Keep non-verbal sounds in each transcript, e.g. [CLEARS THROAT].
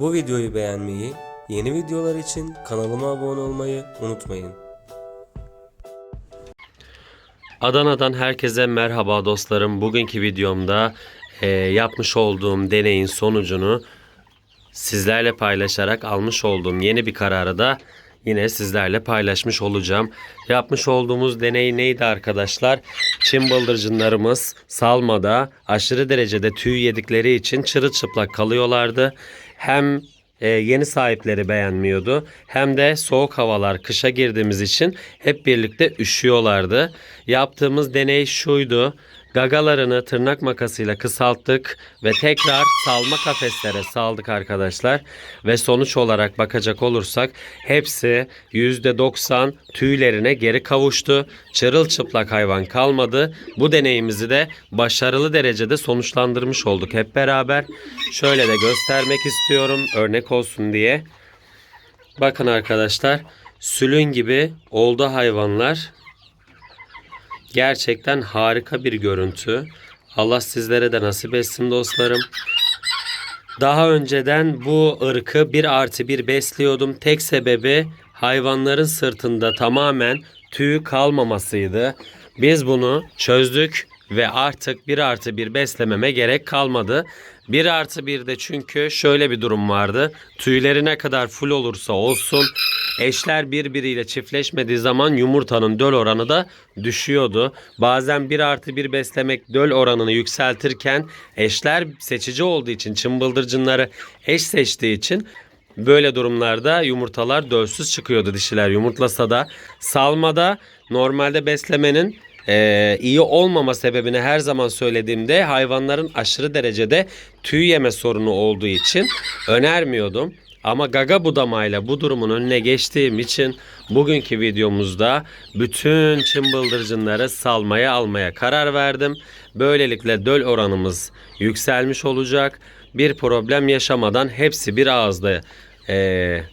Bu videoyu beğenmeyi, yeni videolar için kanalıma abone olmayı unutmayın. Adana'dan herkese merhaba dostlarım. Bugünkü videomda e, yapmış olduğum deneyin sonucunu sizlerle paylaşarak almış olduğum yeni bir kararı da yine sizlerle paylaşmış olacağım. Yapmış olduğumuz deney neydi arkadaşlar? Çin bıldırcınlarımız salmada aşırı derecede tüy yedikleri için çırılçıplak kalıyorlardı. Hem e, yeni sahipleri beğenmiyordu. Hem de soğuk havalar kışa girdiğimiz için hep birlikte üşüyorlardı. Yaptığımız deney şuydu. Gagalarını tırnak makasıyla kısalttık ve tekrar salma kafeslere saldık arkadaşlar. Ve sonuç olarak bakacak olursak hepsi %90 tüylerine geri kavuştu. Çırılçıplak hayvan kalmadı. Bu deneyimizi de başarılı derecede sonuçlandırmış olduk hep beraber. Şöyle de göstermek istiyorum örnek olsun diye. Bakın arkadaşlar sülün gibi oldu hayvanlar. Gerçekten harika bir görüntü. Allah sizlere de nasip etsin dostlarım. Daha önceden bu ırkı bir artı bir besliyordum. Tek sebebi hayvanların sırtında tamamen tüy kalmamasıydı. Biz bunu çözdük ve artık bir artı bir beslememe gerek kalmadı. Bir artı bir de çünkü şöyle bir durum vardı. Tüyleri ne kadar full olursa olsun eşler birbiriyle çiftleşmediği zaman yumurtanın döl oranı da düşüyordu. Bazen bir artı bir beslemek döl oranını yükseltirken eşler seçici olduğu için çımbıldırcınları eş seçtiği için Böyle durumlarda yumurtalar dölsüz çıkıyordu dişiler yumurtlasa da. Salmada normalde beslemenin ee, iyi olmama sebebini her zaman söylediğimde hayvanların aşırı derecede tüy yeme sorunu olduğu için önermiyordum. Ama gaga budamayla bu durumun önüne geçtiğim için bugünkü videomuzda bütün çımbıldırcınları salmaya almaya karar verdim. Böylelikle döl oranımız yükselmiş olacak. Bir problem yaşamadan hepsi bir ağızda eee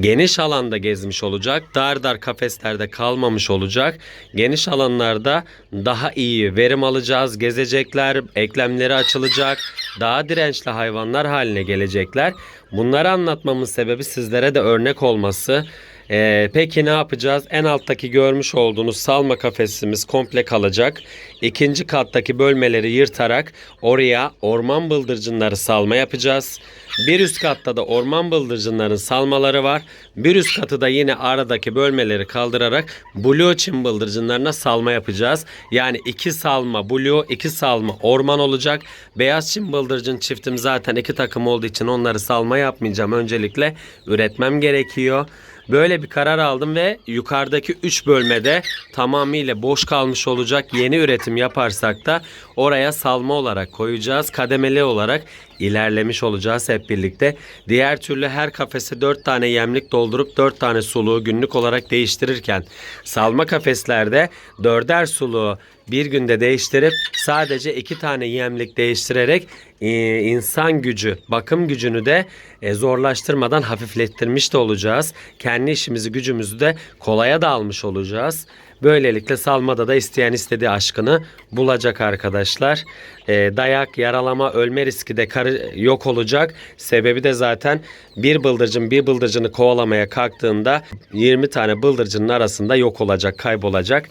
geniş alanda gezmiş olacak. Dar dar kafeslerde kalmamış olacak. Geniş alanlarda daha iyi verim alacağız. Gezecekler, eklemleri açılacak. Daha dirençli hayvanlar haline gelecekler. Bunları anlatmamın sebebi sizlere de örnek olması. Ee, peki ne yapacağız? En alttaki görmüş olduğunuz salma kafesimiz komple kalacak. İkinci kattaki bölmeleri yırtarak oraya orman bıldırcınları salma yapacağız. Bir üst katta da orman bıldırcınların salmaları var. Bir üst katı da yine aradaki bölmeleri kaldırarak blue çim bıldırcınlarına salma yapacağız. Yani iki salma blue, iki salma orman olacak. Beyaz çim bıldırcın çiftim zaten iki takım olduğu için onları salma yapmayacağım. Öncelikle üretmem gerekiyor. Böyle bir karar aldım ve yukarıdaki 3 bölmede tamamıyla boş kalmış olacak yeni üretim yaparsak da oraya salma olarak koyacağız. Kademeli olarak ilerlemiş olacağız hep birlikte. Diğer türlü her kafese 4 tane yemlik doldurup 4 tane suluğu günlük olarak değiştirirken salma kafeslerde 4'er suluğu bir günde değiştirip sadece iki tane yemlik değiştirerek e, insan gücü, bakım gücünü de e, zorlaştırmadan hafiflettirmiş de olacağız. Kendi işimizi, gücümüzü de kolaya da almış olacağız. Böylelikle salmada da isteyen istediği aşkını bulacak arkadaşlar. E, dayak, yaralama, ölme riski de yok olacak. Sebebi de zaten bir bıldırcın bir bıldırcını kovalamaya kalktığında 20 tane bıldırcının arasında yok olacak, kaybolacak.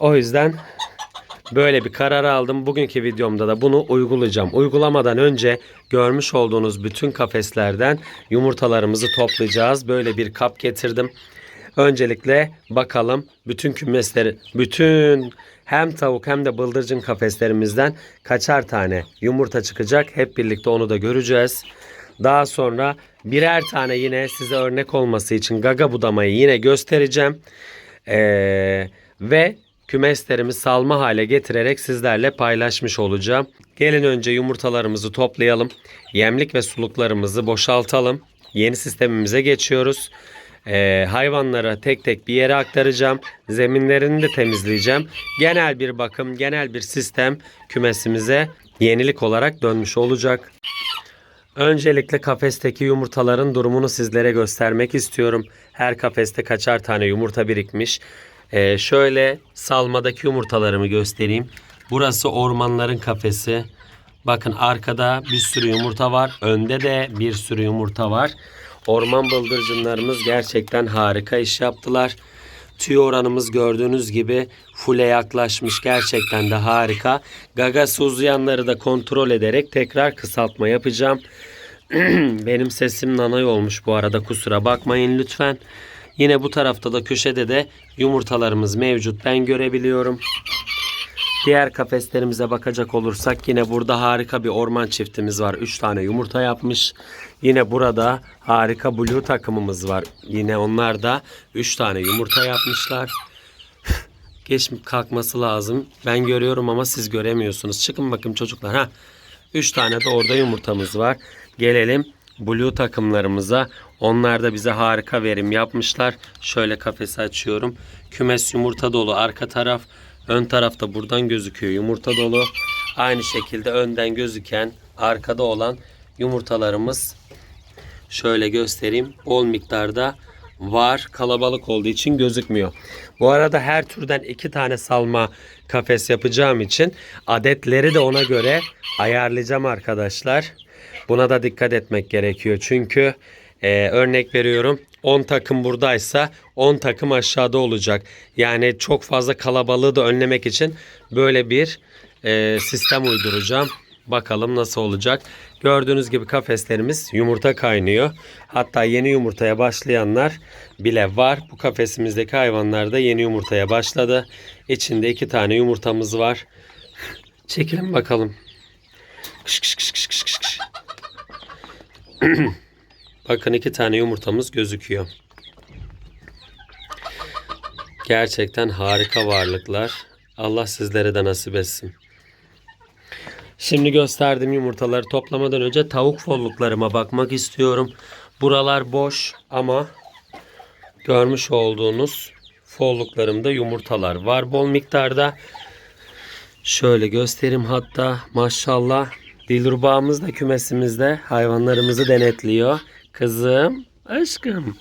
O yüzden böyle bir karar aldım. Bugünkü videomda da bunu uygulayacağım. Uygulamadan önce görmüş olduğunuz bütün kafeslerden yumurtalarımızı toplayacağız. Böyle bir kap getirdim. Öncelikle bakalım bütün kümesleri, bütün hem tavuk hem de bıldırcın kafeslerimizden kaçar tane yumurta çıkacak. Hep birlikte onu da göreceğiz. Daha sonra birer tane yine size örnek olması için gaga budamayı yine göstereceğim. Ee, ve kümeslerimi salma hale getirerek sizlerle paylaşmış olacağım. Gelin önce yumurtalarımızı toplayalım. Yemlik ve suluklarımızı boşaltalım. Yeni sistemimize geçiyoruz. Ee, hayvanları tek tek bir yere aktaracağım. Zeminlerini de temizleyeceğim. Genel bir bakım, genel bir sistem kümesimize yenilik olarak dönmüş olacak. Öncelikle kafesteki yumurtaların durumunu sizlere göstermek istiyorum. Her kafeste kaçar tane yumurta birikmiş. Ee, şöyle salmadaki yumurtalarımı göstereyim. Burası ormanların kafesi. Bakın arkada bir sürü yumurta var. Önde de bir sürü yumurta var. Orman bıldırcınlarımız gerçekten harika iş yaptılar. Tüy oranımız gördüğünüz gibi full'e yaklaşmış. Gerçekten de harika. Gagası uzayanları da kontrol ederek tekrar kısaltma yapacağım. [CLEARS THROAT] Benim sesim nanay olmuş bu arada kusura bakmayın lütfen. Yine bu tarafta da köşede de yumurtalarımız mevcut. Ben görebiliyorum. Diğer kafeslerimize bakacak olursak yine burada harika bir orman çiftimiz var. 3 tane yumurta yapmış. Yine burada harika blue takımımız var. Yine onlar da 3 tane yumurta yapmışlar. Geç kalkması lazım. Ben görüyorum ama siz göremiyorsunuz. Çıkın bakın çocuklar. Ha. 3 tane de orada yumurtamız var. Gelelim blue takımlarımıza. Onlar da bize harika verim yapmışlar. Şöyle kafesi açıyorum. Kümes yumurta dolu arka taraf. Ön tarafta buradan gözüküyor yumurta dolu. Aynı şekilde önden gözüken arkada olan yumurtalarımız şöyle göstereyim. Bol miktarda var. Kalabalık olduğu için gözükmüyor. Bu arada her türden iki tane salma kafes yapacağım için adetleri de ona göre ayarlayacağım arkadaşlar. Buna da dikkat etmek gerekiyor. Çünkü e, örnek veriyorum 10 takım buradaysa 10 takım aşağıda olacak. Yani çok fazla kalabalığı da önlemek için böyle bir e, sistem uyduracağım. Bakalım nasıl olacak. Gördüğünüz gibi kafeslerimiz yumurta kaynıyor. Hatta yeni yumurtaya başlayanlar bile var. Bu kafesimizdeki hayvanlar da yeni yumurtaya başladı. İçinde iki tane yumurtamız var. Çekelim bakalım. Kış kış kış kış kış kış. [CLEARS THROAT] Bakın iki tane yumurtamız gözüküyor. Gerçekten harika varlıklar. Allah sizlere de nasip etsin. Şimdi gösterdiğim yumurtaları toplamadan önce tavuk folluklarıma bakmak istiyorum. Buralar boş ama görmüş olduğunuz folluklarımda yumurtalar var bol miktarda. Şöyle göstereyim hatta maşallah Dilrubağımız da kümesimizde hayvanlarımızı denetliyor. Kızım, aşkım.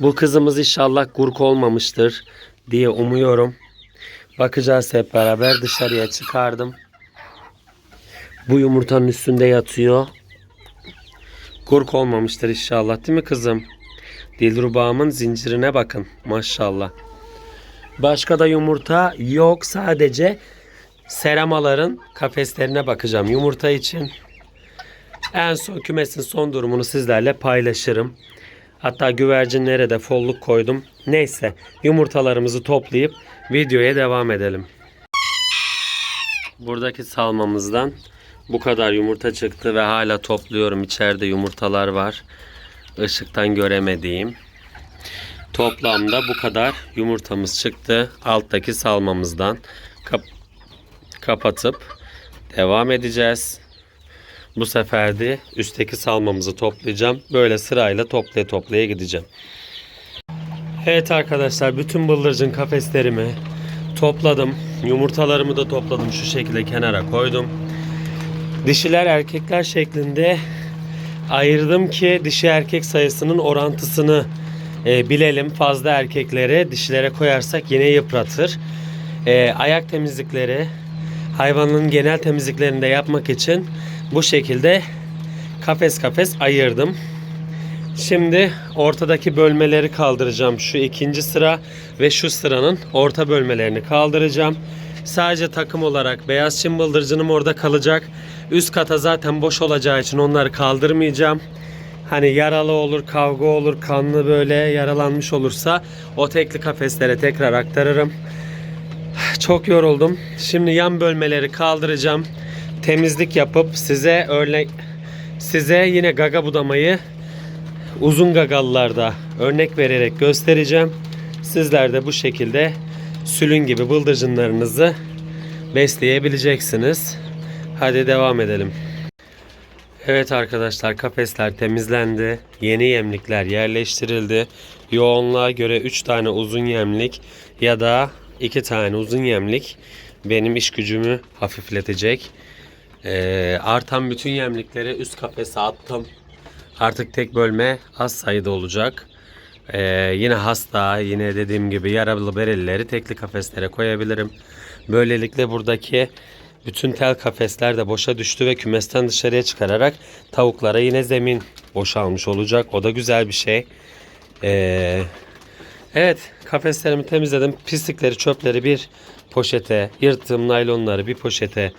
Bu kızımız inşallah gurk olmamıştır diye umuyorum. Bakacağız hep beraber dışarıya çıkardım. Bu yumurtanın üstünde yatıyor. Gurk olmamıştır inşallah değil mi kızım? Dilrubağımın zincirine bakın maşallah. Başka da yumurta yok sadece seramaların kafeslerine bakacağım yumurta için. En son kümesin son durumunu sizlerle paylaşırım. Hatta güvercinlere de folluk koydum. Neyse yumurtalarımızı toplayıp videoya devam edelim. Buradaki salmamızdan bu kadar yumurta çıktı ve hala topluyorum. İçeride yumurtalar var. Işıktan göremediğim. Toplamda bu kadar yumurtamız çıktı. Alttaki salmamızdan. Kap- kapatıp devam edeceğiz. Bu sefer de üstteki salmamızı toplayacağım. Böyle sırayla toplaya toplaya gideceğim. Evet arkadaşlar bütün bıldırcın kafeslerimi topladım. Yumurtalarımı da topladım. Şu şekilde kenara koydum. Dişiler erkekler şeklinde ayırdım ki dişi erkek sayısının orantısını e, bilelim. Fazla erkekleri dişilere koyarsak yine yıpratır. E, ayak temizlikleri, hayvanın genel temizliklerini de yapmak için bu şekilde kafes kafes ayırdım. Şimdi ortadaki bölmeleri kaldıracağım. Şu ikinci sıra ve şu sıranın orta bölmelerini kaldıracağım. Sadece takım olarak beyaz çim bıldırcınım orada kalacak. Üst kata zaten boş olacağı için onları kaldırmayacağım. Hani yaralı olur, kavga olur, kanlı böyle yaralanmış olursa o tekli kafeslere tekrar aktarırım. Çok yoruldum. Şimdi yan bölmeleri kaldıracağım. Temizlik yapıp size örnek size yine gaga budamayı uzun gagalılarda örnek vererek göstereceğim. Sizler de bu şekilde sülün gibi bıldırcınlarınızı besleyebileceksiniz. Hadi devam edelim. Evet arkadaşlar kafesler temizlendi. Yeni yemlikler yerleştirildi. Yoğunluğa göre 3 tane uzun yemlik ya da 2 tane uzun yemlik benim iş gücümü hafifletecek. Ee, artan bütün yemlikleri üst kafese attım. Artık tek bölme az sayıda olacak. Ee, yine hasta, yine dediğim gibi yaralı berelileri tekli kafeslere koyabilirim. Böylelikle buradaki Bütün tel kafesler de boşa düştü ve kümesten dışarıya çıkararak tavuklara yine zemin boşalmış olacak. O da güzel bir şey. Ee, evet kafeslerimi temizledim. Pislikleri çöpleri bir poşete yırttığım naylonları bir poşete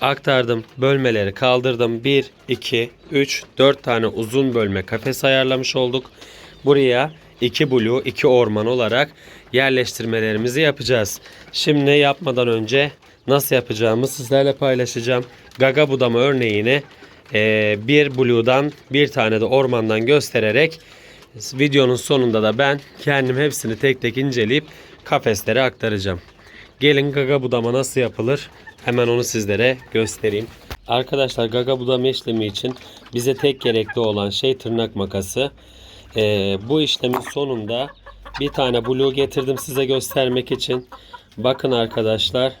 aktardım. Bölmeleri kaldırdım. 1, 2, 3, 4 tane uzun bölme kafes ayarlamış olduk. Buraya 2 blue, 2 orman olarak yerleştirmelerimizi yapacağız. Şimdi yapmadan önce nasıl yapacağımı sizlerle paylaşacağım. Gaga budama örneğini e, bir blue'dan bir tane de ormandan göstererek videonun sonunda da ben kendim hepsini tek tek inceleyip kafeslere aktaracağım. Gelin gaga budama nasıl yapılır? Hemen onu sizlere göstereyim. Arkadaşlar gaga budama işlemi için bize tek gerekli olan şey tırnak makası. Ee, bu işlemin sonunda bir tane blue getirdim size göstermek için. Bakın arkadaşlar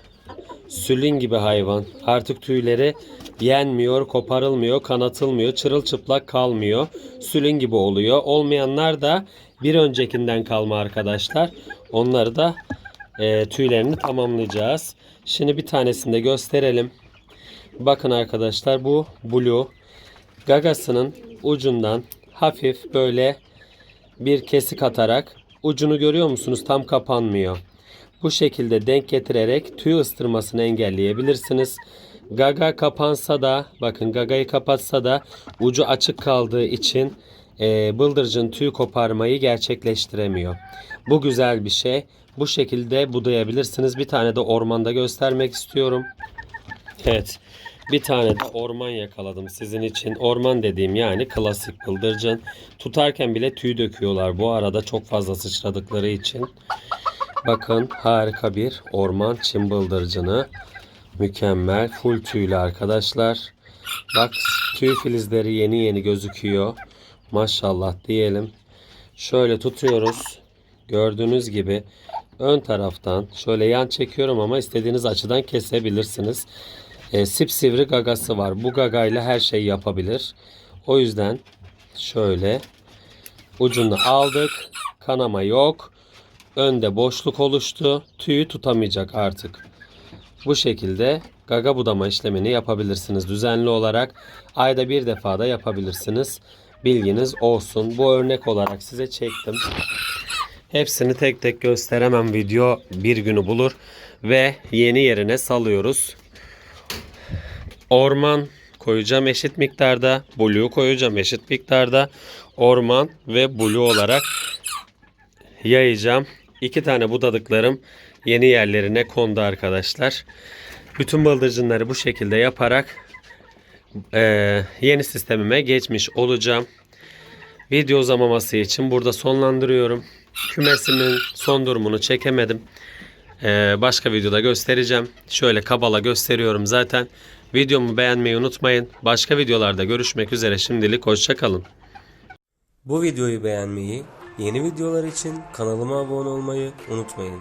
sülün gibi hayvan. Artık tüyleri yenmiyor, koparılmıyor, kanatılmıyor, çırılçıplak kalmıyor. Sülün gibi oluyor. Olmayanlar da bir öncekinden kalma arkadaşlar. Onları da e, tüylerini tamamlayacağız. Şimdi bir tanesini de gösterelim. Bakın arkadaşlar bu blue gagasının ucundan hafif böyle bir kesik atarak ucunu görüyor musunuz? Tam kapanmıyor. Bu şekilde denk getirerek tüy ıstırmasını engelleyebilirsiniz. Gaga kapansa da bakın gagayı kapatsa da ucu açık kaldığı için e, bıldırcın tüy koparmayı gerçekleştiremiyor. Bu güzel bir şey. Bu şekilde budayabilirsiniz. Bir tane de ormanda göstermek istiyorum. Evet. Bir tane de orman yakaladım sizin için. Orman dediğim yani klasik bıldırcın. Tutarken bile tüy döküyorlar bu arada çok fazla sıçradıkları için. Bakın harika bir orman çim bıldırcını. Mükemmel. Full tüylü arkadaşlar. Bak tüy filizleri yeni yeni gözüküyor. Maşallah diyelim. Şöyle tutuyoruz. Gördüğünüz gibi ön taraftan şöyle yan çekiyorum ama istediğiniz açıdan kesebilirsiniz. E, sipsivri gagası var. Bu gagayla her şeyi yapabilir. O yüzden şöyle ucunu aldık. Kanama yok. Önde boşluk oluştu. Tüyü tutamayacak artık. Bu şekilde gaga budama işlemini yapabilirsiniz düzenli olarak. Ayda bir defa da yapabilirsiniz. Bilginiz olsun. Bu örnek olarak size çektim. Hepsini tek tek gösteremem. Video bir günü bulur ve yeni yerine salıyoruz. Orman koyacağım eşit miktarda. Blue koyacağım eşit miktarda. Orman ve blue olarak yayacağım. İki tane budadıklarım yeni yerlerine kondu arkadaşlar. Bütün bıldırcınları bu şekilde yaparak eee, yeni sistemime geçmiş olacağım. Video uzamaması için burada sonlandırıyorum. Kümesimin son durumunu çekemedim. Eee, başka videoda göstereceğim. Şöyle kabala gösteriyorum zaten. Videomu beğenmeyi unutmayın. Başka videolarda görüşmek üzere. Şimdilik hoşçakalın. Bu videoyu beğenmeyi, yeni videolar için kanalıma abone olmayı unutmayın.